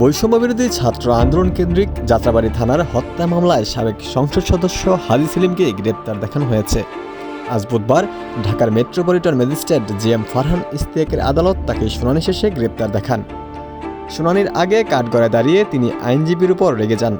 বৈষম্যবিরোধী ছাত্র আন্দোলন কেন্দ্রিক যাত্রাবাড়ি থানার হত্যা মামলায় সাবেক সংসদ সদস্য হাজি সেলিমকে গ্রেপ্তার দেখানো হয়েছে। আজ বুধবার ঢাকার metropolitan magistrate G M Farhan ইস্তিয়াকের আদালত তাকে শুনানি শেষে গ্রেপ্তার দেখান। শুনানির আগে কাঠগড়ায় দাঁড়িয়ে তিনি আইনজীবীর উপর রেগে যান।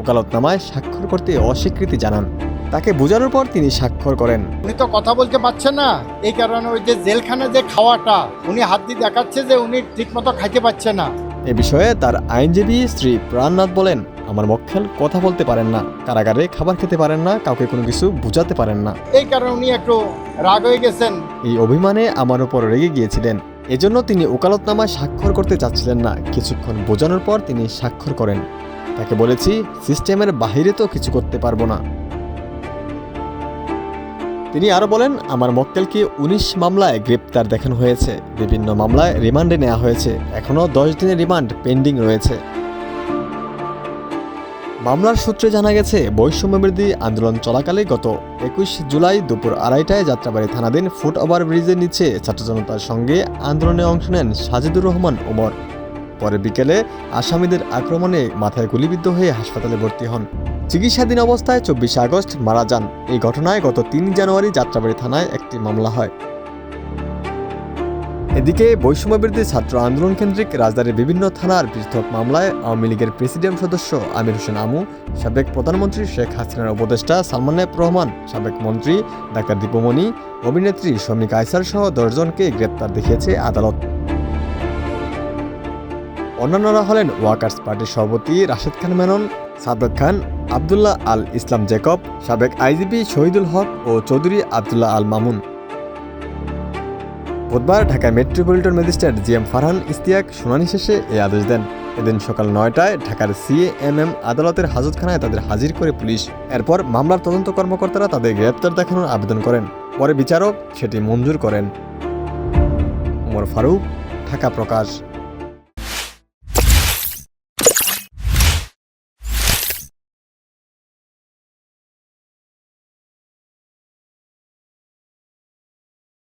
ওকালতনামায় স্বাক্ষর করতে অস্বীকৃতি জানান। তাকে বোঝানোর পর তিনি স্বাক্ষর করেন। উনি তো কথা বলতে পারছেন না। এই কারণে ওই যে জেলখানে যে খাওয়াটা, উনি হাত দিয়ে দেখাচ্ছে যে উনি ঠিকমতো খাইতে পারছে না। এ বিষয়ে তার আইনজীবী শ্রী প্রাণনাথ বলেন আমার মক্কেল কথা বলতে পারেন না কারাগারে খাবার খেতে পারেন না কাউকে কোনো কিছু বুঝাতে পারেন না। এই কারণে উনি একটু রাগ হয়ে গেছেন। এই অভিমানে আমার উপর রেগে গিয়েছিলেন। এজন্য তিনি ওকালতনামায় স্বাক্ষর করতে চাচ্ছিলেন না। কিছুক্ষণ বোঝানোর পর তিনি স্বাক্ষর করেন। তাকে বলেছি সিস্টেমের বাহিরে তো কিছু করতে পারব না। তিনি আরও বলেন, আমার মক্কেলকে উনিশ মামলায় গ্রেপ্তার দেখানো হয়েছে। বিভিন্ন মামলায় রিমান্ডে নেওয়া হয়েছে। এখনও দশ দিনের রিমান্ড পেন্ডিং রয়েছে। মামলার সূত্রে জানা গেছে বৈষম্যবিরোধী আন্দোলন চলাকালে গত একুশ জুলাই দুপুর আড়াইটায় যাত্রাবাড়ি থানাধীন ফুট ওভার ব্রিজের নিচে ছাত্র জনতার সঙ্গে আন্দোলনে অংশ নেন সাজিদুর রহমান ওমর। পরে বিকেলে আসামিদের আক্রমণে মাথায় গুলিবিদ্ধ হয়ে হাসপাতালে ভর্তি হন। চিকিৎসাধীন অবস্থায় চব্বিশে আগস্ট মারা যান। এই ঘটনায় গত তিন জানুয়ারি যাত্রাবাড়ি থানায় একটি মামলা হয়। এদিকে বৈষম্যবিরোধী ছাত্র আন্দোলন কেন্দ্রিক রাজধানীর বিভিন্ন থানার পৃথক মামলায় আওয়ামী লীগের প্রেসিডিয়াম সদস্য আমির হোসেন আমু, সাবেক প্রধানমন্ত্রী শেখ হাসিনার উপদেষ্টা সালমান রহমান, সাবেক মন্ত্রী ডাক্তার দীপমণি অভিনেত্রী শমিকা আয়সার সহ দশজনকে গ্রেপ্তার দেখিয়েছে আদালত। অন্যান্যরা হলেন ওয়ার্কার্স পার্টির সভাপতি রাশেদ খান মেনন সাদক খান আবদুল্লাহ আল ইসলাম জেকব, সাবেক আইজিপি শহীদুল হক ও চৌধুরী আবদুল্লাহ আল মামুন। বুধবার ঢাকায় metropolitan magistrate G M Farhan Istiak শুনানি শেষে এই আদেশ দেন। এদিন সকাল নয়টায় ঢাকার সিএএমএম আদালতের হাজতখানায় তাদের হাজির করে পুলিশ। এরপর মামলার তদন্ত কর্মকর্তারা তাদের গ্রেপ্তার দেখানোর আবেদন করেন। পরে বিচারক সেটি মঞ্জুর করেন। ওমর ফারুক, ঢাকা প্রকাশ।